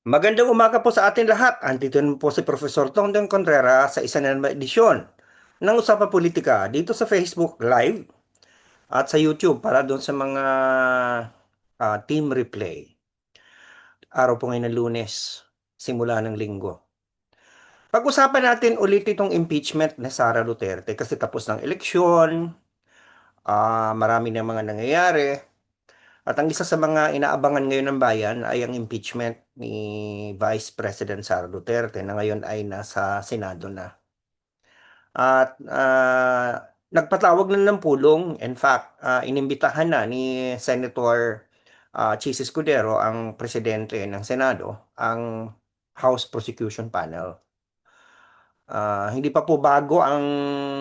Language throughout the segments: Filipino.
Magandang umaga po sa atin lahat. Andito naman po si Professor Tongdong Contreras sa isa na naman edisyon ng Usapan Politika dito sa Facebook Live at sa YouTube para doon sa mga ah, team replay. Araw po ngayon ng lunes, simula ng linggo. Pag-usapan natin ulit itong impeachment ni Sara Duterte kasi tapos ng eleksyon, ah, marami na mga nangyayari, at ang isa sa mga inaabangan ngayon ng bayan ay ang impeachment ni Vice President Sara Duterte na ngayon ay nasa Senado na. At ah, nagpatawag na ng pulong. In fact, ah, inimbitahan na ni Senator ah, Chis Escudero, ang presidente ng Senado, ang House Prosecution Panel. Ah, hindi pa po bago ang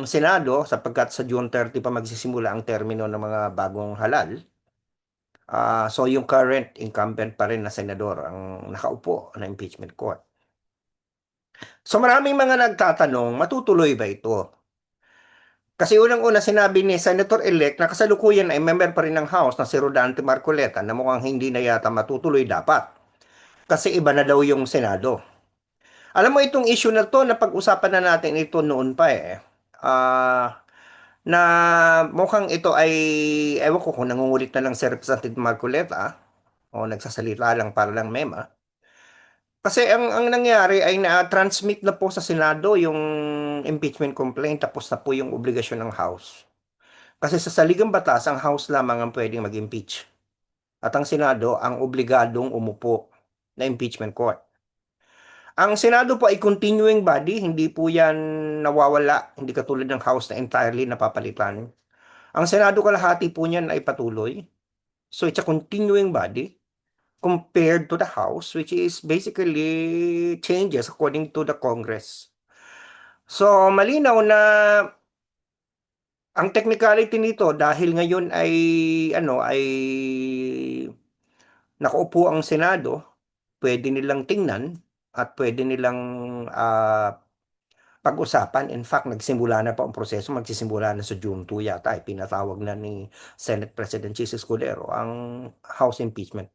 Senado sapagkat sa June 30 pa magsisimula ang termino ng mga bagong halal. Ah, so yung current incumbent pa rin na senador ang nakaupo na impeachment court. So maraming mga nagtatanong, matutuloy ba ito? Kasi unang-una sinabi ni Senator-elect na kasalukuyan ay member pa rin ng House na si Rodante Marcoleta na mukhang hindi na yata matutuloy dapat. Kasi iba na daw yung Senado. Alam mo itong issue na to, napag-usapan na natin ito noon pa eh. Ah, na mukhang ito ay, ewan ko kung nangungulit na lang si Representative Marcoleta o nagsasalita lang para lang mema. Kasi ang, ang nangyari ay na-transmit na po sa Senado yung impeachment complaint tapos na po yung obligasyon ng House. Kasi sa saligang batas, ang House lamang ang pwedeng mag-impeach. At ang Senado ang obligadong umupo na impeachment court. Ang Senado po ay continuing body, hindi po yan nawawala, hindi katulad ng House na entirely napapalitan. Ang Senado kalahati po niyan ay patuloy. So it's a continuing body compared to the House, which is basically changes according to the Congress. So malinaw na ang technicality nito dahil ngayon ay ano ay nakaupo ang Senado, pwede nilang tingnan at pwede nilang ah, pag-usapan. In fact, nagsimula na po ang proseso, magsisimula na sa June 2 yata, ay pinatawag na ni Senate President Chis Escudero ang House Impeachment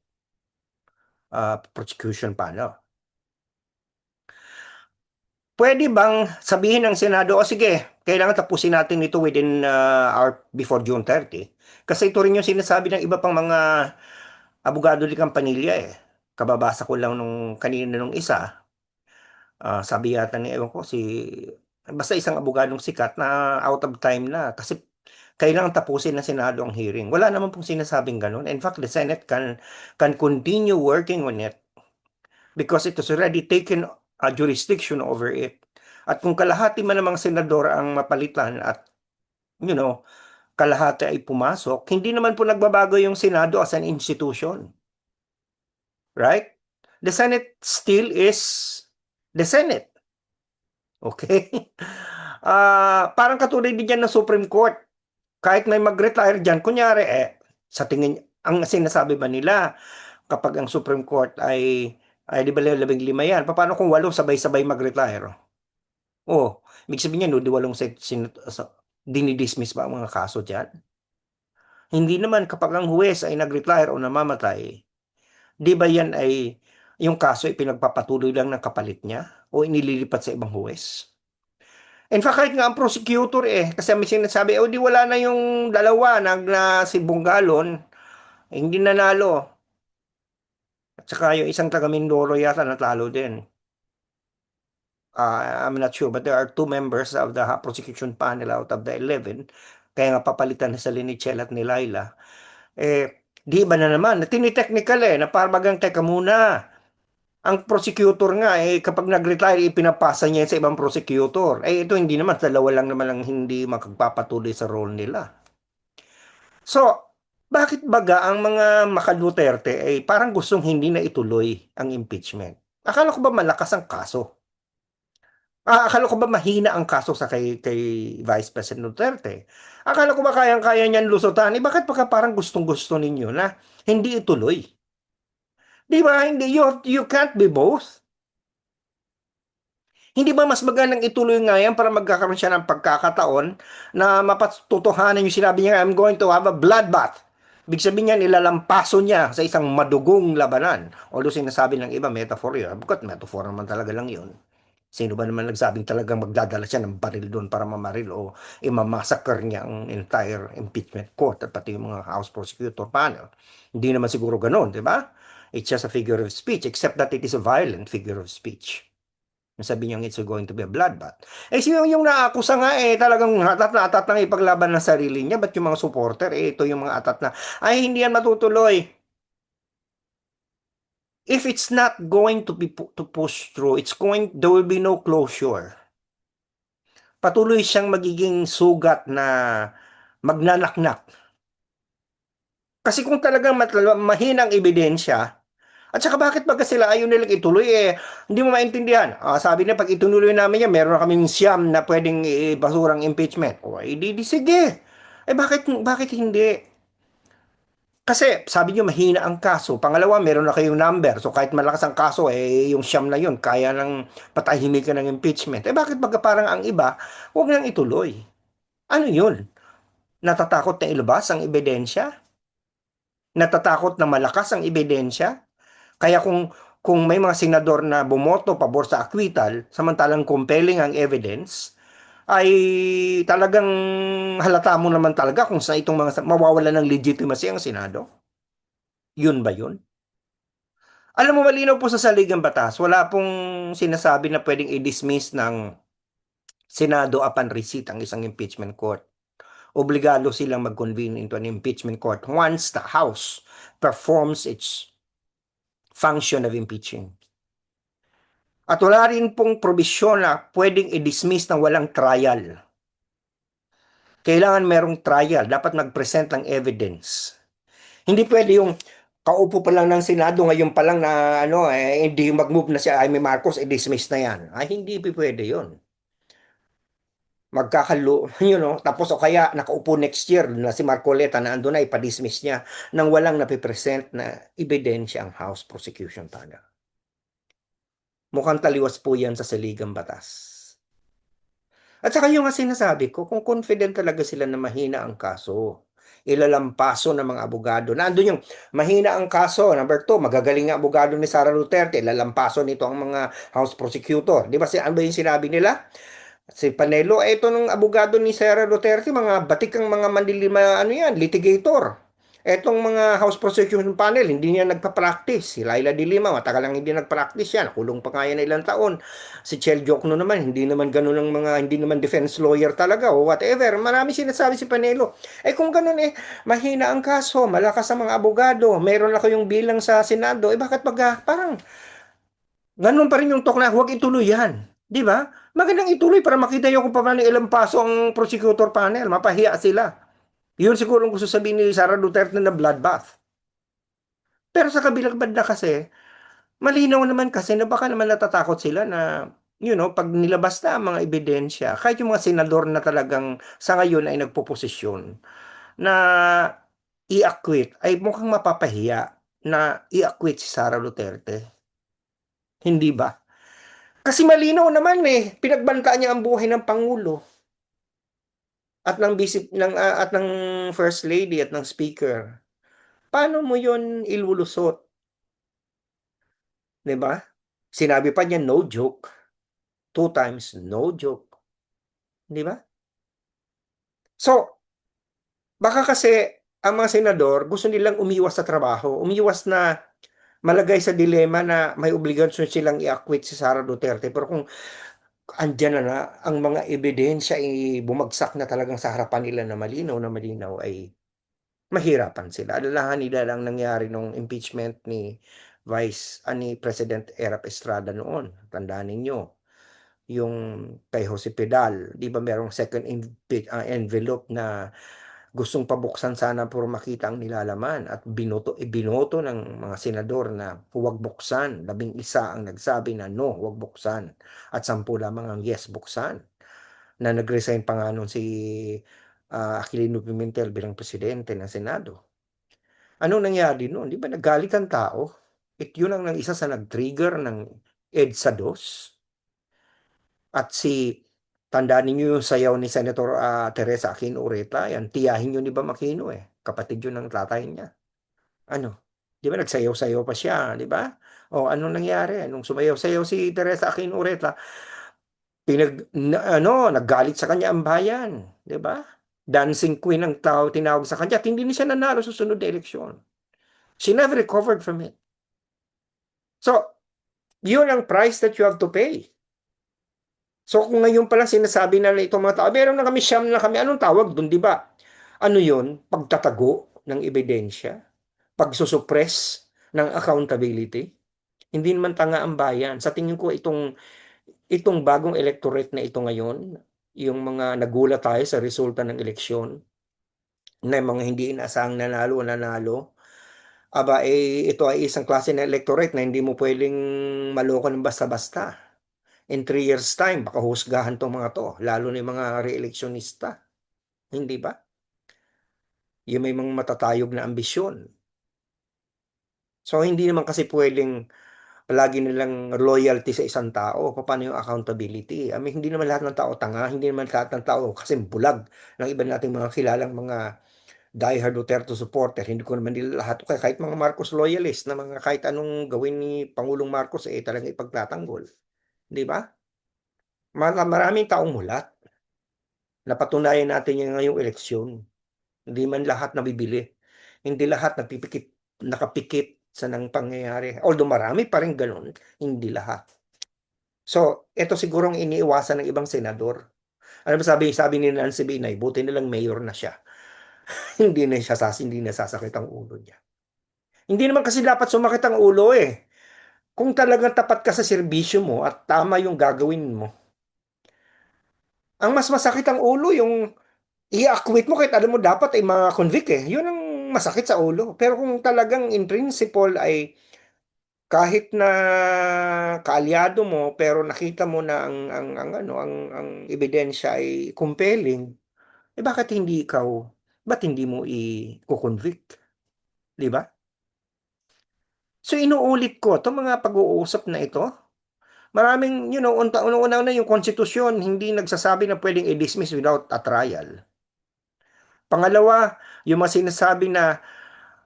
uh, Prosecution Panel. Pwede bang sabihin ng Senado, o sige, kailangan tapusin natin ito within uh, our before June 30? Kasi ito rin yung sinasabi ng iba pang mga abogado ni Campanilla eh. Kababasa ko lang nung kanina nung isa. Uh, sabi yata ni, ewan ko, si, basta isang abogadong sikat na out of time na. Kasi kailangan tapusin ng Senado ang hearing. Wala naman pong sinasabing ganun. In fact, the Senate can, can continue working on it because it has already taken a jurisdiction over it. At kung kalahati man ng mga senador ang mapalitan at, you know, kalahati ay pumasok, hindi naman po nagbabago yung Senado as an institution. Right? The Senate still is the Senate. Okay? Uh, parang katulad din dyan ng Supreme Court. Kahit may mag-retire dyan, kunyari eh, sa tingin, ang sinasabi ba nila, kapag ang Supreme Court ay ay di ba labing lima yan? Paano kung walo sabay-sabay mag-retire? Oh, ibig sabihin niya, no, di walong set, sin, sa, dinidismiss ba ang mga kaso dyan? Hindi naman kapag ang huwes ay nag-retire o namamatay, di ba yan ay yung kaso ay pinagpapatuloy lang ng kapalit niya o inililipat sa ibang huwes? In fact, kahit nga ang prosecutor eh, kasi may sinasabi, oh di wala na yung dalawa, nag na si Bungalon, hindi nanalo. At saka yung isang taga Mindoro yata natalo din. Uh, I'm not sure, but there are two members of the prosecution panel out of the 11. Kaya nga papalitan na sa Linichel at ni Laila. Eh, di ba na naman, tinitechnical eh, na parang teka muna. Ang prosecutor nga, eh, kapag nag-retire, ipinapasa niya sa ibang prosecutor. Eh, ito hindi naman, dalawa lang naman lang hindi makagpapatuloy sa role nila. So, bakit baga ang mga makaduterte ay parang gustong hindi na ituloy ang impeachment? Akala ko ba malakas ang kaso? Ah, akala ko ba mahina ang kaso sa kay, kay Vice President Duterte? Akala ko ba kayang-kaya niyan lusutan? Eh, bakit pagka parang gustong-gusto ninyo na hindi ituloy? Di ba? Hindi, you, you can't be both. Hindi ba mas magandang ituloy nga yan para magkakaroon siya ng pagkakataon na mapatutuhanan yung sinabi niya, I'm going to have a bloodbath Ibig sabihin niya, nilalampaso niya sa isang madugong labanan. Although sinasabi ng iba, metaphor yun. Bukat metaphor naman talaga lang yun. Sino ba naman nagsabing talagang magdadala siya ng baril doon para mamaril o imamassacre niya ang entire impeachment court at pati yung mga House Prosecutor panel. Hindi naman siguro ganun, di ba? It's just a figure of speech, except that it is a violent figure of speech. Sabi niya, it's going to be a bloodbath. Eh, sino yung naakusa nga eh, talagang atat na atat na ipaglaban ng sarili niya. Ba't yung mga supporter, eh, ito yung mga atat na, ay, hindi yan matutuloy if it's not going to be to push through, it's going there will be no closure. Patuloy siyang magiging sugat na magnanaknak. Kasi kung talagang mahinang ebidensya, at saka bakit pagka sila ayaw nilang ituloy eh, hindi mo maintindihan. Ah, sabi niya, pag ituloy namin yan, meron na kaming siyam na pwedeng ibasurang impeachment. O, eh, di, di sige. Eh, bakit, bakit hindi? Kasi sabi niyo mahina ang kaso. Pangalawa, meron na kayong number. So kahit malakas ang kaso, eh yung siyam na yun, kaya nang patahimikan ng impeachment. Eh bakit baga parang ang iba, huwag nang ituloy? Ano yun? Natatakot na ilabas ang ebidensya? Natatakot na malakas ang ebidensya? Kaya kung kung may mga senador na bumoto pabor sa acquittal, samantalang compelling ang evidence, ay talagang halata mo naman talaga kung sa itong mga mawawala ng legitimacy ang Senado. Yun ba yun? Alam mo, malinaw po sa saligang batas, wala pong sinasabi na pwedeng i-dismiss ng Senado upon receipt ang isang impeachment court. Obligado silang mag-convene into an impeachment court once the House performs its function of impeaching. At wala rin pong probisyon na pwedeng i-dismiss ng walang trial. Kailangan merong trial, dapat mag-present ng evidence. Hindi pwede yung kaupo pa lang ng Senado ngayon pa lang na ano eh hindi mag-move na si Jaime Marcos i-dismiss na yan. Ay hindi pwede 'yon. Magkakalo, you know, tapos o kaya nakaupo next year na si Marcoleta na ando na ipa-dismiss niya nang walang napipresent na ebidensya ang House Prosecution Panel. Mukhang taliwas po yan sa saligang batas. At saka yung nga sinasabi ko, kung confident talaga sila na mahina ang kaso, ilalampaso ng mga abogado. Nandun yung mahina ang kaso. Number two, magagaling nga abogado ni Sara Duterte. Ilalampaso nito ang mga House Prosecutor. Di ba si ano ba yung sinabi nila? Si Panelo, eh, ito nung abogado ni Sara Duterte, mga batik ang mga mandilima, ano yan, litigator. Etong mga House Prosecution Panel, hindi niya nagpa-practice. Si Laila de Lima, matagal lang hindi nagpa-practice yan. Kulong pa kaya na ilang taon. Si Chel Jokno naman, hindi naman ganun ang mga, hindi naman defense lawyer talaga o whatever. Marami sinasabi si Panelo. Eh kung ganun eh, mahina ang kaso, malakas ang mga abogado, meron na kayong bilang sa Senado, eh bakit pag, parang, ganun pa rin yung talk na, huwag ituloy yan. Di ba? Magandang ituloy para makita nyo kung paano ilang paso ang prosecutor panel. Mapahiya sila. Yun siguro gusto sabihin ni Sara Duterte na bloodbath. Pero sa kabilang banda kasi, malinaw naman kasi na baka naman natatakot sila na, you know, pag nilabas na ang mga ebidensya, kahit yung mga senador na talagang sa ngayon ay nagpoposisyon, na i-acquit, ay mukhang mapapahiya na i-acquit si Sara Duterte. Hindi ba? Kasi malinaw naman eh, pinagbantaan niya ang buhay ng Pangulo at ng vice ng uh, at ng first lady at ng speaker. Paano mo 'yon ilulusot? 'Di ba? Sinabi pa niya no joke. Two times no joke. 'Di ba? So, baka kasi ang mga senador gusto nilang umiwas sa trabaho, umiwas na malagay sa dilema na may obligasyon silang i-acquit si Sara Duterte. Pero kung andyan na na ang mga ebidensya ay bumagsak na talagang sa harapan nila na malinaw na malinaw ay mahirapan sila. Alalahan nila lang nangyari nung impeachment ni Vice ani President Erap Estrada noon. Tandaan ninyo yung kay Jose Pedal, di ba merong second uh, envelope na gustong pabuksan sana para makita ang nilalaman at binoto ibinoto ng mga senador na huwag buksan. Labing isa ang nagsabi na no, huwag buksan. At sampu lamang ang yes, buksan. Na nag-resign pa nga nun si uh, Aquilino Pimentel bilang presidente ng Senado. Anong nangyari noon? Di ba nagalit ang tao? At yun ang isa sa nag-trigger ng EDSA 2. At si Tandaan niyo yung sayaw ni Senator uh, Teresa Aquino Ureta, yan, tiyahin yun ni Bam Aquino eh. kapatid yun ng tatay niya. Ano? Di ba nagsayaw-sayaw pa siya, di ba? O anong nangyari? Nung sumayaw-sayaw si Teresa Aquino Ureta, pinag, na, ano, naggalit sa kanya ang bayan, di ba? Dancing queen ang tao tinawag sa kanya hindi na siya nanalo sa sunod na eleksyon. She never recovered from it. So, yun ang price that you have to pay. So kung ngayon pa lang sinasabi na itong mga tao, meron na kami siyam na kami, anong tawag doon, di ba? Ano yun? Pagtatago ng ebidensya? Pagsusuppress ng accountability? Hindi naman tanga ang bayan. Sa tingin ko itong itong bagong electorate na ito ngayon, yung mga nagulat tayo sa resulta ng eleksyon, na mga hindi inaasahang nanalo nanalo, aba eh, ito ay isang klase ng electorate na hindi mo pwedeng maloko ng basta-basta in three years time, baka husgahan tong mga to, lalo na yung mga re-electionista. Hindi ba? Yung may mga matatayog na ambisyon. So, hindi naman kasi pwedeng palagi nilang loyalty sa isang tao. Paano yung accountability? I mean, hindi naman lahat ng tao tanga, hindi naman lahat ng tao kasi bulag ng iba nating mga kilalang mga diehard Duterte supporter. Hindi ko naman nila lahat. Kahit mga Marcos loyalist na mga kahit anong gawin ni Pangulong Marcos, eh talagang ipagtatanggol. Di ba? Maraming taong mulat. Napatunayan natin yan ngayong eleksyon. Hindi man lahat nabibili. Hindi lahat napipikit, nakapikit sa nang pangyayari. Although marami pa rin ganun, hindi lahat. So, ito siguro ang iniiwasan ng ibang senador. Ano ba sabi, sabi ni Nancy Binay, buti nilang mayor na siya. hindi na siya sas, hindi na sasakit ang ulo niya. Hindi naman kasi dapat sumakit ang ulo eh. Kung talagang tapat ka sa serbisyo mo at tama yung gagawin mo, ang mas masakit ang ulo yung i-acquit mo kahit alam mo dapat ay ma-convict eh. Yun ang masakit sa ulo. Pero kung talagang in principle ay kahit na kaalyado mo pero nakita mo na ang ang, ang ano ang ang ebidensya ay compelling, eh bakit hindi ikaw ba't hindi mo i-convict? Di ba? So inuulit ko itong mga pag-uusap na ito. Maraming, you know, una-una na yung konstitusyon hindi nagsasabi na pwedeng i-dismiss without a trial. Pangalawa, yung mga sinasabi na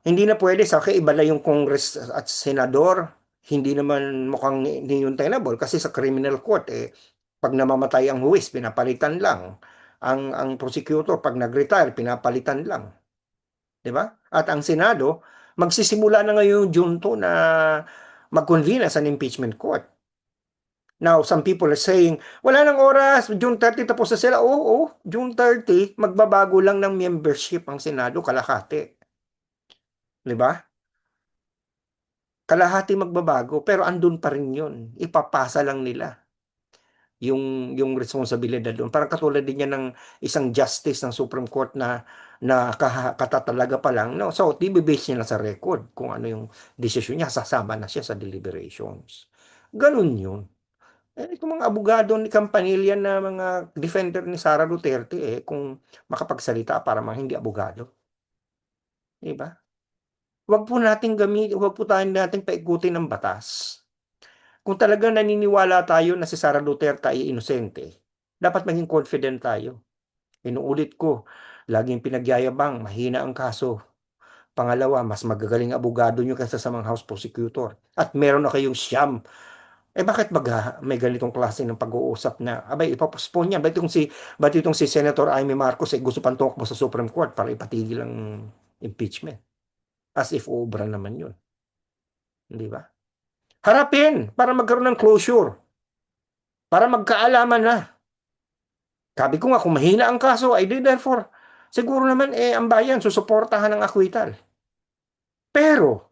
hindi na pwede sa kaibala yung Congress at Senador, hindi naman mukhang hindi kasi sa criminal court, eh, pag namamatay ang huwis, pinapalitan lang. Ang, ang prosecutor, pag nag-retire, pinapalitan lang. Di ba? At ang Senado, magsisimula na ngayon yung junto na mag-convene as an impeachment court. Now, some people are saying, wala nang oras, June 30 tapos na sila. Oo, June 30, magbabago lang ng membership ang Senado, kalahati. Di ba? Kalahati magbabago, pero andun pa rin yun. Ipapasa lang nila yung yung responsibilidad doon. Parang katulad din yan ng isang justice ng Supreme Court na na katatalaga pa lang. No? So, di-base niya sa record kung ano yung desisyon niya, sasama na siya sa deliberations. Ganun yun. Eh, itong mga abogado ni Campanilla na mga defender ni Sara Duterte, eh, kung makapagsalita para mga hindi abogado. Diba? Huwag po natin gamit, huwag po tayo natin paikutin ng batas. Kung talagang naniniwala tayo na si Sara Duterte ay inosente, dapat maging confident tayo. Inuulit ko, laging pinagyayabang, mahina ang kaso. Pangalawa, mas magagaling abogado nyo kaysa sa mga house prosecutor. At meron na kayong siyam eh bakit baga may ganitong klase ng pag-uusap na abay ipopospone niya? Ba't itong si ba't itong si Senator Amy Marcos ay eh, gusto pang tumakbo sa Supreme Court para ipatigil ang impeachment? As if obra naman 'yun. Di ba? Harapin para magkaroon ng closure. Para magkaalaman na. Sabi ko nga kung mahina ang kaso ay therefore siguro naman eh ang bayan susuportahan ng acquittal. Pero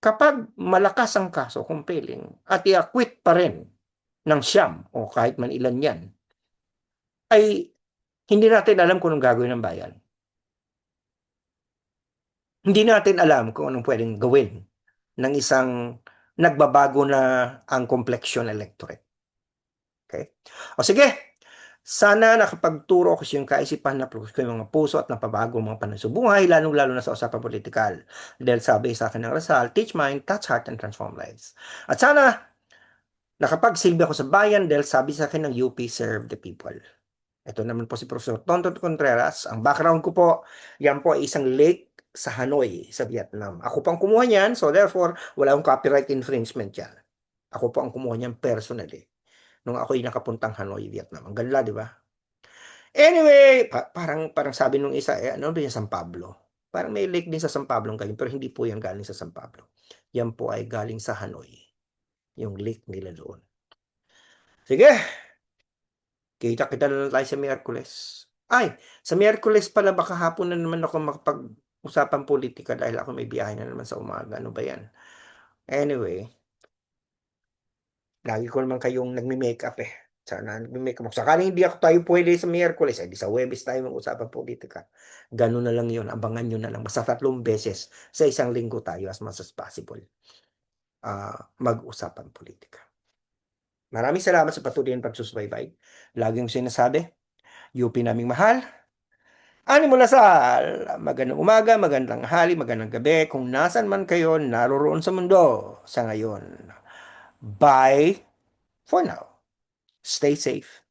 Kapag malakas ang kaso, compelling, at i-acquit pa rin ng siyam o kahit man ilan yan, ay hindi natin alam kung anong gagawin ng bayan. Hindi natin alam kung anong pwedeng gawin ng isang nagbabago na ang complexion electorate. Okay? O sige, sana nakapagturo ko siyang kaisipan na ko yung mga puso at napabago mga panasubuhay, lalong-lalo na sa usapang politikal. Dahil sabi sa akin ng Rasal, teach mind, touch heart, and transform lives. At sana nakapagsilbi ako sa bayan dahil sabi sa akin ng UP, serve the people. Ito naman po si Professor Tonton Contreras. Ang background ko po, yan po ay isang lake sa Hanoi, sa Vietnam. Ako pang kumuha niyan, so therefore, wala akong copyright infringement yan. Ako po ang kumuha niyan personally. Nung ako'y nakapuntang Hanoi, Vietnam. Ang ganda, di ba? Anyway, pa- parang parang sabi nung isa, eh, ano ba yung San Pablo? Parang may lake din sa San Pablo galing, pero hindi po yan galing sa San Pablo. Yan po ay galing sa Hanoi. Yung lake nila doon. Sige. Kita-kita na lang tayo sa Miyerkules. Ay, sa Miyerkules pala baka hapon na naman ako makapag-usapan politika dahil ako may biyahe na naman sa umaga. Ano ba yan? Anyway, lagi ko naman kayong nagmi-makeup eh. Sana nagmi-makeup ako. Sakaling hindi ako tayo pwede sa Miyerkules, eh, di sa Webes tayo mag-usapan politika. Ganun na lang yun. Abangan nyo na lang. Basta tatlong beses sa isang linggo tayo as much as possible ah, mag-usapan politika. Maraming salamat sa patuloy ng pagsusubaybay. Laging sinasabi, UP naming mahal. Ani mo Lasal, magandang umaga, magandang hali, magandang gabi, kung nasan man kayo naroroon sa mundo sa ngayon. Bye for now. Stay safe.